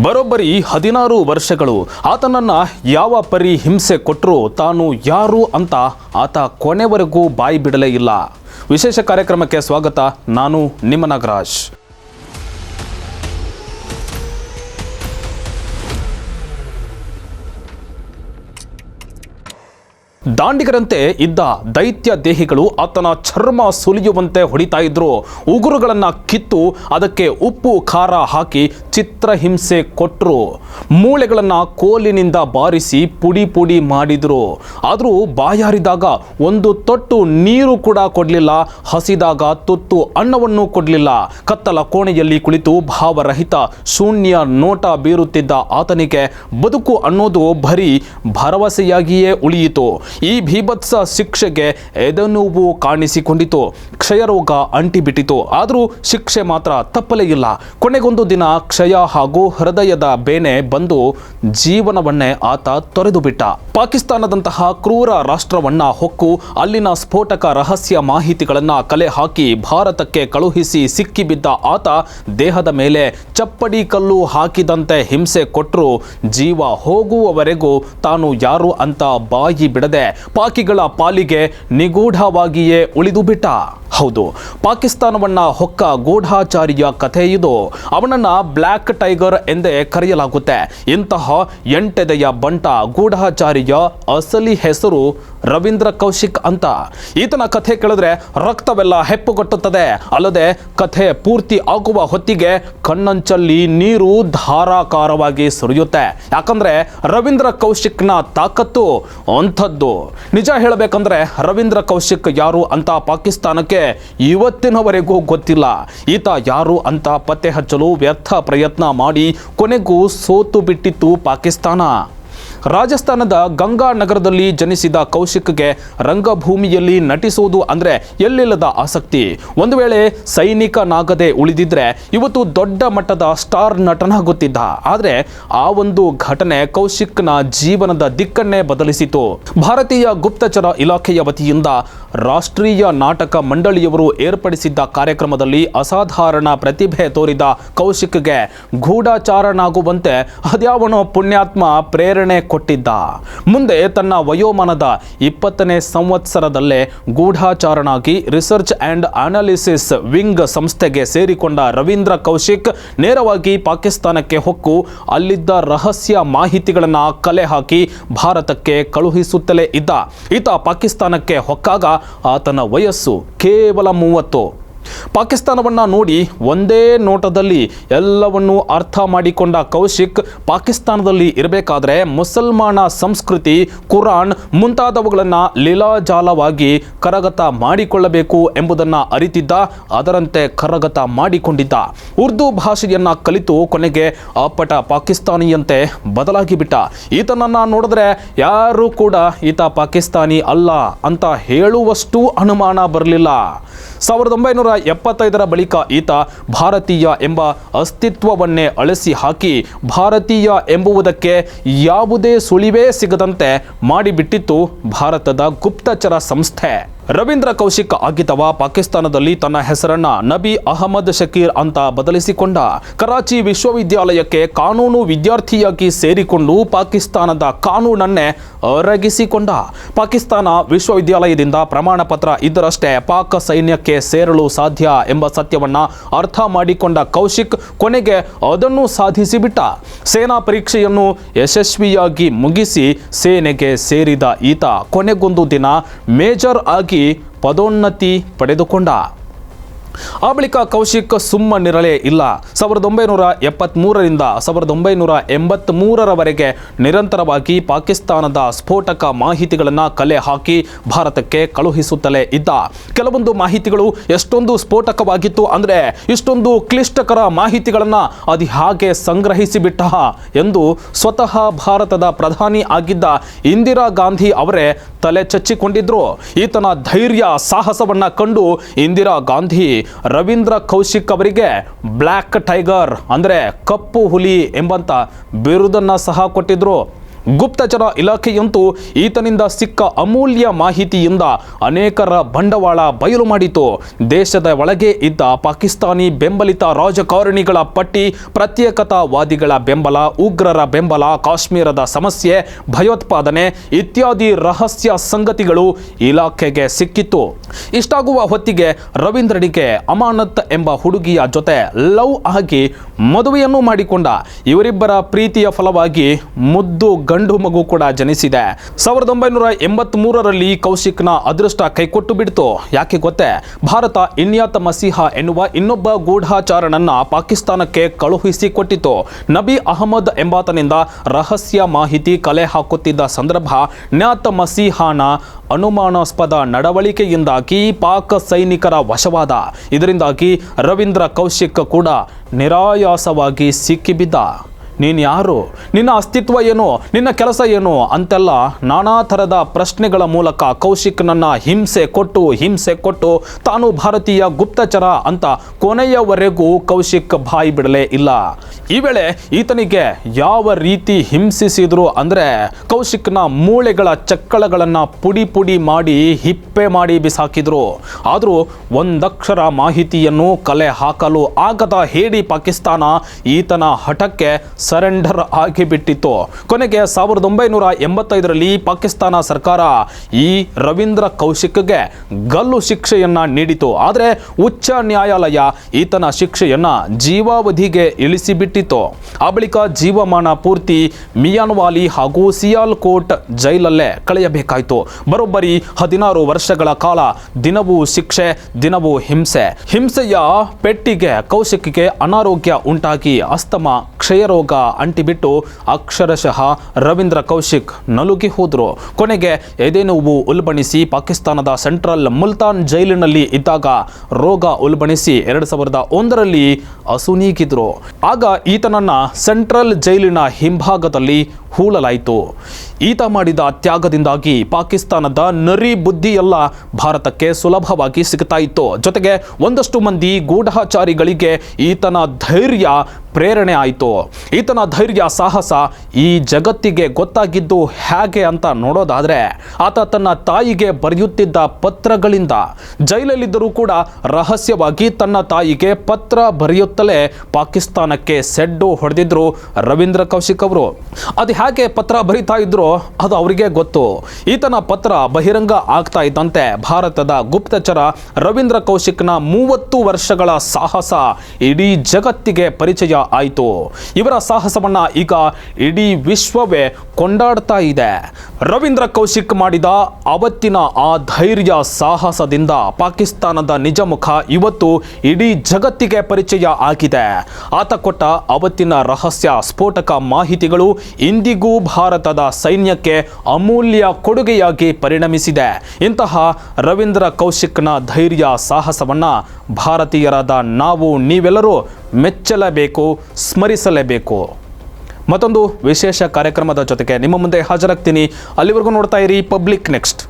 ಬರೋಬ್ಬರಿ ಹದಿನಾರು ವರ್ಷಗಳು. ಆತನನ್ನ ಯಾವ ಪರಿ ಹಿಂಸೆ ಕೊಟ್ಟರು ತಾನು ಯಾರು ಅಂತ ಆತ ಕೊನೆವರೆಗೂ ಬಾಯಿ ಬಿಡಲೇ ಇಲ್ಲ. ವಿಶೇಷ ಕಾರ್ಯಕ್ರಮಕ್ಕೆ ಸ್ವಾಗತ, ನಾನು ನಿಮ್ಮ ನಾಗರಾಜ್. ದಾಂಡಿಗರಂತೆ ಇದ್ದ ದೈತ್ಯ ದೇಹಿಗಳು ಆತನ ಚರ್ಮ ಸುಲಿಯುವಂತೆ ಹೊಡಿತಾ ಇದ್ರು. ಉಗುರುಗಳನ್ನು ಕಿತ್ತು ಅದಕ್ಕೆ ಉಪ್ಪು, ಖಾರ ಹಾಕಿ ಚಿತ್ರಹಿಂಸೆ ಕೊಟ್ಟರು ಮೂಳೆಗಳನ್ನು ಕೋಲಿನಿಂದ ಬಾರಿಸಿ ಪುಡಿ ಪುಡಿ ಮಾಡಿದರು. ಆದರೂ ಬಾಯಾರಿದಾಗ ಒಂದು ತೊಟ್ಟು ನೀರು ಕೂಡ ಕೊಡಲಿಲ್ಲ. ಹಸಿದಾಗ ತುತ್ತು ಅನ್ನವನ್ನು ಕೊಡಲಿಲ್ಲ. ಕತ್ತಲ ಕೋಣೆಯಲ್ಲಿ ಕುಳಿತು ಭಾವರಹಿತ ಶೂನ್ಯ ನೋಟ ಬೀರುತ್ತಿದ್ದ ಆತನಿಗೆ ಬದುಕು ಅನ್ನೋದು ಬರೀ ಭರವಸೆಯಾಗಿಯೇ ಉಳಿಯಿತು. ಈ ಭೀಭತ್ಸ ಶಿಕ್ಷೆಗೆ ಎದೆನೋವು ಕಾಣಿಸಿಕೊಂಡಿತು. ಕ್ಷಯರೋಗ ಅಂಟಿಬಿಟ್ಟಿತು. ಆದರೂ ಶಿಕ್ಷೆ ಮಾತ್ರ ತಪ್ಪಲೇ ಇಲ್ಲ. ಕೊನೆಗೊಂದು ದಿನ ಕ್ಷಯ ಹಾಗೂ ಹೃದಯದ ಬೇನೆ ಬಂದು ಜೀವನವನ್ನೇ ಆತ ತೊರೆದು ಬಿಟ್ಟ ಪಾಕಿಸ್ತಾನದಂತಹ ಕ್ರೂರ ರಾಷ್ಟ್ರವನ್ನ ಹೊಕ್ಕು ಅಲ್ಲಿನ ಸ್ಫೋಟಕ ರಹಸ್ಯ ಮಾಹಿತಿಗಳನ್ನು ಕಲೆ ಹಾಕಿ ಭಾರತಕ್ಕೆ ಕಳುಹಿಸಿ ಸಿಕ್ಕಿಬಿದ್ದ ಆತ ದೇಹದ ಮೇಲೆ ಚಪ್ಪಡಿ ಕಲ್ಲು ಹಾಕಿದಂತೆ ಹಿಂಸೆ ಕೊಟ್ಟರು ಜೀವ ಹೋಗುವವರೆಗೂ ತಾನು ಯಾರು ಅಂತ ಬಾಯಿ ಬಿಡದೆ ಪಾಕಿಗಳ ಪಾಲಿಗೆ ನಿಗೂಢವಾಗಿಯೇ ಉಳಿದು ಬಿಟ್ಟ. ಹೌದು, ಪಾಕಿಸ್ತಾನವನ್ನ ಹೊಕ್ಕ ಗೂಢಾಚಾರಿಯ ಕಥೆ ಇದು. ಅವನನ್ನ ಬ್ಲ್ಯಾಕ್ ಟೈಗರ್ ಎಂದೇ ಕರೆಯಲಾಗುತ್ತೆ. ಇಂತಹ ಎಂಟೆದೆಯ ಬಂಟ ಗೂಢಾಚಾರಿಯ ಅಸಲಿ ಹೆಸರು ರವೀಂದ್ರ ಕೌಶಿಕ್ ಅಂತ. ಈತನ ಕಥೆ ಕೇಳಿದ್ರೆ ರಕ್ತವೆಲ್ಲ ಹೆಪ್ಪುಗಟ್ಟುತ್ತದೆ. ಅಲ್ಲದೆ ಕಥೆ ಪೂರ್ತಿ ಆಗುವ ಹೊತ್ತಿಗೆ ಕಣ್ಣಂಚಲ್ಲಿ ನೀರು ಧಾರಾಕಾರವಾಗಿ ಸುರಿಯುತ್ತೆ. ಯಾಕಂದ್ರೆ ರವೀಂದ್ರ ಕೌಶಿಕ್ನ ತಾಕತ್ತು ಅಂಥದ್ದು. ನಿಜ ಹೇಳಬೇಕಂದ್ರೆ ರವೀಂದ್ರ ಕೌಶಿಕ್ ಯಾರು ಅಂತ ಪಾಕಿಸ್ತಾನಕ್ಕೆ ಇವತ್ತಿನವರೆಗೂ ಗೊತ್ತಿಲ್ಲ. ಈತ ಯಾರು ಅಂತ ಪತ್ತೆ ಹಚ್ಚಲು ವ್ಯರ್ಥ ಪ್ರಯತ್ನ ಮಾಡಿ ಕೊನೆಗೂ ಸೋತು ಬಿಟ್ಟಿತ್ತು ಪಾಕಿಸ್ತಾನ. ರಾಜಸ್ಥಾನದ ಗಂಗಾ ನಗರದಲ್ಲಿ ಜನಿಸಿದ ಕೌಶಿಕ್ಗೆ ರಂಗಭೂಮಿಯಲ್ಲಿ ನಟಿಸುವುದು ಅಂದ್ರೆ ಎಲ್ಲಿಲ್ಲದ ಆಸಕ್ತಿ. ಒಂದು ವೇಳೆ ಸೈನಿಕನಾಗದೆ ಉಳಿದಿದ್ರೆ ಇವತ್ತು ದೊಡ್ಡ ಮಟ್ಟದ ಸ್ಟಾರ್ ನಟನಾಗುತ್ತಿದ್ದ. ಆದರೆ ಆ ಒಂದು ಘಟನೆ ಕೌಶಿಕ್ನ ಜೀವನದ ದಿಕ್ಕನ್ನೇ ಬದಲಿಸಿತು. ಭಾರತೀಯ ಗುಪ್ತಚರ ಇಲಾಖೆಯ ವತಿಯಿಂದ ರಾಷ್ಟ್ರೀಯ ನಾಟಕ ಮಂಡಳಿಯವರು ಏರ್ಪಡಿಸಿದ್ದ ಕಾರ್ಯಕ್ರಮದಲ್ಲಿ ಅಸಾಧಾರಣ ಪ್ರತಿಭೆ ತೋರಿದ ಕೌಶಿಕ್ಗೆ ಗೂಢಾಚಾರನಾಗುವಂತೆ ಅದ್ಯಾವನೋ ಪುಣ್ಯಾತ್ಮ ಪ್ರೇರಣೆ ಕೊಟ್ಟಿದ್ದ. ಮುಂದೆ ತನ್ನ ವಯೋಮಾನದ ಇಪ್ಪತ್ತನೇ ಸಂವತ್ಸರದಲ್ಲೇ ಗೂಢಾಚಾರನಾಗಿ ರಿಸರ್ಚ್ ಆ್ಯಂಡ್ ಅನಾಲಿಸಿಸ್ ವಿಂಗ್ ಸಂಸ್ಥೆಗೆ ಸೇರಿಕೊಂಡ ರವೀಂದ್ರ ಕೌಶಿಕ್ ನೇರವಾಗಿ ಪಾಕಿಸ್ತಾನಕ್ಕೆ ಹೊಕ್ಕು, ಅಲ್ಲಿದ್ದ ರಹಸ್ಯ ಮಾಹಿತಿಗಳನ್ನು ಕಲೆ ಹಾಕಿ ಭಾರತಕ್ಕೆ ಕಳುಹಿಸುತ್ತಲೇ ಇದ್ದ. ಈತ ಪಾಕಿಸ್ತಾನಕ್ಕೆ ಹೊಕ್ಕಾಗ ಆತನ ವಯಸ್ಸು ಕೇವಲ ಮೂವತ್ತು. ಪಾಕಿಸ್ತಾನವನ್ನ ನೋಡಿ ಒಂದೇ ನೋಟದಲ್ಲಿ ಎಲ್ಲವನ್ನೂ ಅರ್ಥ ಮಾಡಿಕೊಂಡ ಕೌಶಿಕ್ ಪಾಕಿಸ್ತಾನದಲ್ಲಿ ಇರಬೇಕಾದ್ರೆ ಮುಸಲ್ಮಾನ ಸಂಸ್ಕೃತಿ, ಕುರಾನ್ ಮುಂತಾದವುಗಳನ್ನು ಲೀಲಾಜಾಲವಾಗಿ ಕರಗತ ಮಾಡಿಕೊಳ್ಳಬೇಕು ಎಂಬುದನ್ನು ಅರಿತಿದ್ದ, ಅದರಂತೆ ಕರಗತ ಮಾಡಿಕೊಂಡಿದ್ದ. ಉರ್ದು ಭಾಷೆಯನ್ನು ಕಲಿತು ಕೊನೆಗೆ ಅಪ್ಪಟ ಪಾಕಿಸ್ತಾನಿಯಂತೆ ಬದಲಾಗಿಬಿಟ್ಟ. ಈತನನ್ನು ನೋಡಿದ್ರೆ ಯಾರೂ ಕೂಡ ಈತ ಪಾಕಿಸ್ತಾನಿ ಅಲ್ಲ ಅಂತ ಹೇಳುವಷ್ಟು ಅನುಮಾನ ಬರಲಿಲ್ಲ. ಸಾವಿರದ ಒಂಬೈನೂರ ಎಪ್ಪತ್ತೈದರ ಬಳಿಕ ಈತ ಭಾರತೀಯ ಎಂಬ ಅಸ್ತಿತ್ವವನ್ನೇ ಅಳಿಸಿ ಹಾಕಿ ಭಾರತೀಯ ಎಂಬುವುದಕ್ಕೆ ಯಾವುದೇ ಸುಳಿವೇ ಸಿಗದಂತೆ ಮಾಡಿಬಿಟ್ಟಿತ್ತು ಭಾರತದ ಗುಪ್ತಚರ ಸಂಸ್ಥೆ. ರವೀಂದ್ರ ಕೌಶಿಕ್ ಆಗಿದ್ದವ ಪಾಕಿಸ್ತಾನದಲ್ಲಿ ತನ್ನ ಹೆಸರನ್ನ ನಬಿ ಅಹಮದ್ ಶಕೀರ್ ಅಂತ ಬದಲಿಸಿಕೊಂಡ ಕರಾಚಿ ವಿಶ್ವವಿದ್ಯಾಲಯಕ್ಕೆ ಕಾನೂನು ವಿದ್ಯಾರ್ಥಿಯಾಗಿ ಸೇರಿಕೊಂಡು ಪಾಕಿಸ್ತಾನದ ಕಾನೂನನ್ನೇ ಅರಗಿಸಿಕೊಂಡ. ಪಾಕಿಸ್ತಾನ ವಿಶ್ವವಿದ್ಯಾಲಯದಿಂದ ಪ್ರಮಾಣ ಪತ್ರ ಇದ್ದರಷ್ಟೇ ಪಾಕ್ ಸೈನ್ಯಕ್ಕೆ ಸೇರಲು ಸಾಧ್ಯ ಎಂಬ ಸತ್ಯವನ್ನ ಅರ್ಥ ಮಾಡಿಕೊಂಡ ಕೌಶಿಕ್ ಕೊನೆಗೆ ಅದನ್ನು ಸಾಧಿಸಿಬಿಟ್ಟ. ಸೇನಾ ಪರೀಕ್ಷೆಯನ್ನು ಯಶಸ್ವಿಯಾಗಿ ಮುಗಿಸಿ ಸೇನೆಗೆ ಸೇರಿದ ಈತ ಕೊನೆಗೊಂದು ದಿನ ಮೇಜರ್ ಆಗಿ ಪದೋನ್ನತಿ ಪಡೆದುಕೊಂಡ. ಆ ಬಳಿಕ ಕೌಶಿಕ್ ಸುಮ್ಮನಿರಲೇ ಇಲ್ಲ. ಸಾವಿರದ ಒಂಬೈನೂರ ಎಪ್ಪತ್ತ್ಮೂರರಿಂದ ಸಾವಿರದ ಒಂಬೈನೂರ ಎಂಬತ್ತ್ಮೂರರವರೆಗೆ ನಿರಂತರವಾಗಿ ಪಾಕಿಸ್ತಾನದ ಸ್ಫೋಟಕ ಮಾಹಿತಿಗಳನ್ನು ಕಲೆ ಹಾಕಿ ಭಾರತಕ್ಕೆ ಕಳುಹಿಸುತ್ತಲೇ ಇದ್ದ. ಕೆಲವೊಂದು ಮಾಹಿತಿಗಳು ಎಷ್ಟೊಂದು ಸ್ಫೋಟಕವಾಗಿತ್ತು ಅಂದರೆ ಇಷ್ಟೊಂದು ಕ್ಲಿಷ್ಟಕರ ಮಾಹಿತಿಗಳನ್ನು ಅದು ಹಾಗೆ ಸಂಗ್ರಹಿಸಿಬಿಟ್ಟ ಎಂದು ಸ್ವತಃ ಭಾರತದ ಪ್ರಧಾನಿ ಆಗಿದ್ದ ಇಂದಿರಾ ಗಾಂಧಿ ಅವರೇ ತಲೆ ಚಚ್ಚಿಕೊಂಡಿದ್ರು. ಈತನ ಧೈರ್ಯ ಸಾಹಸವನ್ನು ಕಂಡು ಇಂದಿರಾ ಗಾಂಧಿ ರವೀಂದ್ರ ಕೌಶಿಕ್ ಅವರಿಗೆ ಬ್ಲ್ಯಾಕ್ ಟೈಗರ್ ಅಂದರೆ ಕಪ್ಪು ಹುಲಿ ಎಂಬಂತ ಬಿರುದನ್ನ ಸಹ ಕೊಟ್ಟಿದ್ರು. ಗುಪ್ತಚರ ಇಲಾಖೆಯಂತೂ ಈತನಿಂದ ಸಿಕ್ಕ ಅಮೂಲ್ಯ ಮಾಹಿತಿಯಿಂದ ಅನೇಕರ ಬಂಡವಾಳ ಬಯಲು ಮಾಡಿತು. ದೇಶದ ಒಳಗೆ ಇದ್ದ ಪಾಕಿಸ್ತಾನಿ ಬೆಂಬಲಿತ ರಾಜಕಾರಣಿಗಳ ಪಟ್ಟಿ, ಪ್ರತ್ಯೇಕತಾವಾದಿಗಳ ಬೆಂಬಲ, ಉಗ್ರರ ಬೆಂಬಲ, ಕಾಶ್ಮೀರದ ಸಮಸ್ಯೆ, ಭಯೋತ್ಪಾದನೆ ಇತ್ಯಾದಿ ರಹಸ್ಯ ಸಂಗತಿಗಳು ಇಲಾಖೆಗೆ ಸಿಕ್ಕಿತ್ತು. ಇಷ್ಟಾಗುವ ಹೊತ್ತಿಗೆ ರವೀಂದ್ರನಿಗೆ ಅಮಾನತ್ ಎಂಬ ಹುಡುಗಿಯ ಜೊತೆ ಲವ್ ಆಗಿ ಮದುವೆಯನ್ನು ಮಾಡಿಕೊಂಡ. ಇವರಿಬ್ಬರ ಪ್ರೀತಿಯ ಫಲವಾಗಿ ಮುದ್ದು ಗಂಡು ಮಗು ಕೂಡ ಜನಿಸಿದೆ. ಸಾವಿರದ ಒಂಬೈನೂರ ಎಂಬತ್ತ್ ಮೂರರಲ್ಲಿ ಕೌಶಿಕ್ನ ಅದೃಷ್ಟ ಕೈಕೊಟ್ಟು ಬಿಡ್ತು. ಯಾಕೆ ಗೊತ್ತೇ? ಭಾರತ ಇನ್ಯಾತ ಮಸೀಹ ಎನ್ನುವ ಇನ್ನೊಬ್ಬ ಗೂಢಾಚಾರನನ್ನ ಪಾಕಿಸ್ತಾನಕ್ಕೆ ಕಳುಹಿಸಿ ಕೊಟ್ಟಿತು. ನಬಿ ಅಹಮದ್ ಎಂಬಾತನಿಂದ ರಹಸ್ಯ ಮಾಹಿತಿ ಕಲೆ ಹಾಕುತ್ತಿದ್ದ ಸಂದರ್ಭ ನ್ಯಾತ ಮಸೀಹಾನ ಅನುಮಾನಾಸ್ಪದ ನಡವಳಿಕೆಯಿಂದಾಗಿ ಪಾಕ್ ಸೈನಿಕರ ವಶವಾದ. ಇದರಿಂದಾಗಿ ರವೀಂದ್ರ ಕೌಶಿಕ್ ಕೂಡ ನಿರಾಯಾಸವಾಗಿ ಸಿಕ್ಕಿಬಿದ್ದ. ನೀನು ಯಾರು? ನಿನ್ನ ಅಸ್ತಿತ್ವ ಏನು? ನಿನ್ನ ಕೆಲಸ ಏನು? ಅಂತೆಲ್ಲ ನಾನಾ ಥರದ ಪ್ರಶ್ನೆಗಳ ಮೂಲಕ ಕೌಶಿಕ್ನನ್ನ ಹಿಂಸೆ ಕೊಟ್ಟು ಹಿಂಸೆ ಕೊಟ್ಟು ತಾನು ಭಾರತೀಯ ಗುಪ್ತಚರ ಅಂತ ಕೊನೆಯವರೆಗೂ ಕೌಶಿಕ್ ಬಾಯಿ ಬಿಡಲೇ ಇಲ್ಲ. ಈ ವೇಳೆ ಈತನಿಗೆ ಯಾವ ರೀತಿ ಹಿಂಸಿಸಿದ್ರು ಅಂದರೆ ಕೌಶಿಕ್ನ ಮೂಳೆಗಳ ಚಕ್ಕಳಗಳನ್ನು ಪುಡಿ ಪುಡಿ ಮಾಡಿ ಹಿಪ್ಪೆ ಮಾಡಿ ಬಿಸಾಕಿದ್ರು. ಆದರೂ ಒಂದಕ್ಷರ ಮಾಹಿತಿಯನ್ನು ಕಲೆ ಹಾಕಲು ಆಗದ ಹೇಡಿ ಪಾಕಿಸ್ತಾನ ಈತನ ಹಠಕ್ಕೆ ಸರೆಂಡರ್ ಆಗಿಬಿಟ್ಟಿತ್ತು ಕೊನೆಗೆ ಸಾವಿರದ ಒಂಬೈನೂರ ಎಂಬತ್ತೈದರಲ್ಲಿ ಪಾಕಿಸ್ತಾನ ಸರ್ಕಾರ ಈ ರವೀಂದ್ರ ಕೌಶಿಕ್ಗೆ ಗಲ್ಲು ಶಿಕ್ಷೆಯನ್ನ ನೀಡಿತು ಆದರೆ ಉಚ್ಚ ನ್ಯಾಯಾಲಯ ಈತನ ಶಿಕ್ಷೆಯನ್ನ ಜೀವಾವಧಿಗೆ ಇಳಿಸಿಬಿಟ್ಟಿತ್ತು. ಆ ಬಳಿಕ ಜೀವಮಾನ ಪೂರ್ತಿ ಮಿಯಾನ್ವಾಲಿ ಹಾಗೂ ಸಿಯಾಲ್ಕೋಟ್ ಜೈಲಲ್ಲೇ ಕಳೆಯಬೇಕಾಯಿತು. ಬರೋಬ್ಬರಿ ಹದಿನಾರು ವರ್ಷಗಳ ಕಾಲ ದಿನವೂ ಶಿಕ್ಷೆ, ದಿನವೂ ಹಿಂಸೆ. ಹಿಂಸೆಯ ಪೆಟ್ಟಿಗೆ ಕೌಶಿಕ್ಗೆ ಅನಾರೋಗ್ಯ ಉಂಟಾಗಿ ಅಸ್ತಮ ಕ್ಷಯರೋಗ ಅಂಟಿಬಿಟ್ಟು ಅಕ್ಷರಶಃ ರವೀಂದ್ರ ಕೌಶಿಕ್ ನಲುಗಿ ಹೋದರು. ಕೊನೆಗೆ ಎದೆನೋವು ಉಲ್ಬಣಿಸಿ ಪಾಕಿಸ್ತಾನದ ಸೆಂಟ್ರಲ್ ಮುಲ್ತಾನ್ ಜೈಲಿನಲ್ಲಿ ಇದ್ದಾಗ ರೋಗ ಉಲ್ಬಣಿಸಿ ಎರಡು ಸಾವಿರದ ಒಂದರಲ್ಲಿ ಅಸುನೀಗಿದ್ರು. ಆಗ ಈತನನ್ನ ಸೆಂಟ್ರಲ್ ಜೈಲಿನ ಹಿಂಭಾಗದಲ್ಲಿ ಹೂಳಲಾಯಿತು. ಈತ ಮಾಡಿದ ತ್ಯಾಗದಿಂದಾಗಿ ಪಾಕಿಸ್ತಾನದ ನರಿ ಬುದ್ಧಿಯೆಲ್ಲ ಭಾರತಕ್ಕೆ ಸುಲಭವಾಗಿ ಸಿಗ್ತಾ ಇತ್ತು. ಜೊತೆಗೆ ಒಂದಷ್ಟು ಮಂದಿ ಗೂಢಾಚಾರಿಗಳಿಗೆ ಈತನ ಧೈರ್ಯ ಪ್ರೇರಣೆ ಆಯಿತು. ಈತನ ಧೈರ್ಯ, ಸಾಹಸ ಈ ಜಗತ್ತಿಗೆ ಗೊತ್ತಾಗಿದ್ದು ಹೇಗೆ ಅಂತ ನೋಡೋದಾದ್ರೆ, ಆತ ತನ್ನ ತಾಯಿಗೆ ಬರೆಯುತ್ತಿದ್ದ ಪತ್ರಗಳಿಂದ. ಜೈಲಲ್ಲಿದ್ದರೂ ಕೂಡ ರಹಸ್ಯವಾಗಿ ತನ್ನ ತಾಯಿಗೆ ಪತ್ರ ಬರೆಯುತ್ತಲೇ ಪಾಕಿಸ್ತಾನಕ್ಕೆ ಸೆಡ್ಡು ಹೊಡೆದಿದ್ರು ರವೀಂದ್ರ ಕೌಶಿಕ್ ಅವರು. ಅದು ಹೇಗೆ ಪತ್ರ ಬರೀತಾ ಇದ್ರು ಅದು ಅವರಿಗೆ ಗೊತ್ತು. ಈತನ ಪತ್ರ ಬಹಿರಂಗ ಆಗ್ತಾ ಇದ್ದಂತೆ ಭಾರತದ ಗುಪ್ತಚರ ರವೀಂದ್ರ ಕೌಶಿಕ್ನ ಮೂವತ್ತು ವರ್ಷಗಳ ಸಾಹಸ ಇಡೀ ಜಗತ್ತಿಗೆ ಪರಿಚಯ ಆಯಿತು. ಇವರ ಸಾಹಸವನ್ನ ಈಗ ಇಡೀ ವಿಶ್ವವೇ ಕೊಂಡಾಡ್ತಾ ಇದೆ. ರವೀಂದ್ರ ಕೌಶಿಕ್ ಮಾಡಿದ ಅವತ್ತಿನ ಆ ಧೈರ್ಯ ಸಾಹಸದಿಂದ ಪಾಕಿಸ್ತಾನದ ನಿಜ ಮುಖ ಇವತ್ತು ಇಡೀ ಜಗತ್ತಿಗೆ ಪರಿಚಯ ಆಗಿದೆ. ಆತ ಕೊಟ್ಟ ಅವತ್ತಿನ ರಹಸ್ಯ ಸ್ಫೋಟಕ ಮಾಹಿತಿಗಳು ಇಂದಿಗೂ ಭಾರತದ ಸೈನ್ಯಕ್ಕೆ ಅಮೂಲ್ಯ ಕೊಡುಗೆಯಾಗಿ ಪರಿಣಮಿಸಿದೆ. ಇಂತಹ ರವೀಂದ್ರ ಕೌಶಿಕ್ನ ಧೈರ್ಯ ಸಾಹಸವನ್ನ ಭಾರತೀಯರಾದ ನಾವು ನೀವೆಲ್ಲರೂ ಮೆಚ್ಚಲೇಬೇಕು ಸ್ಮರಿಸಲೇಬೇಕು. ಮತ್ತೊಂದು ವಿಶೇಷ ಕಾರ್ಯಕ್ರಮದ ಜೊತೆಗೆ ನಿಮ್ಮ ಮುಂದೆ ಹಾಜರಾಗ್ತೀನಿ. ಅಲ್ಲಿವರೆಗೂ ನೋಡ್ತಾ ಇರಿ ಪಬ್ಲಿಕ್ ನೆಕ್ಸ್ಟ್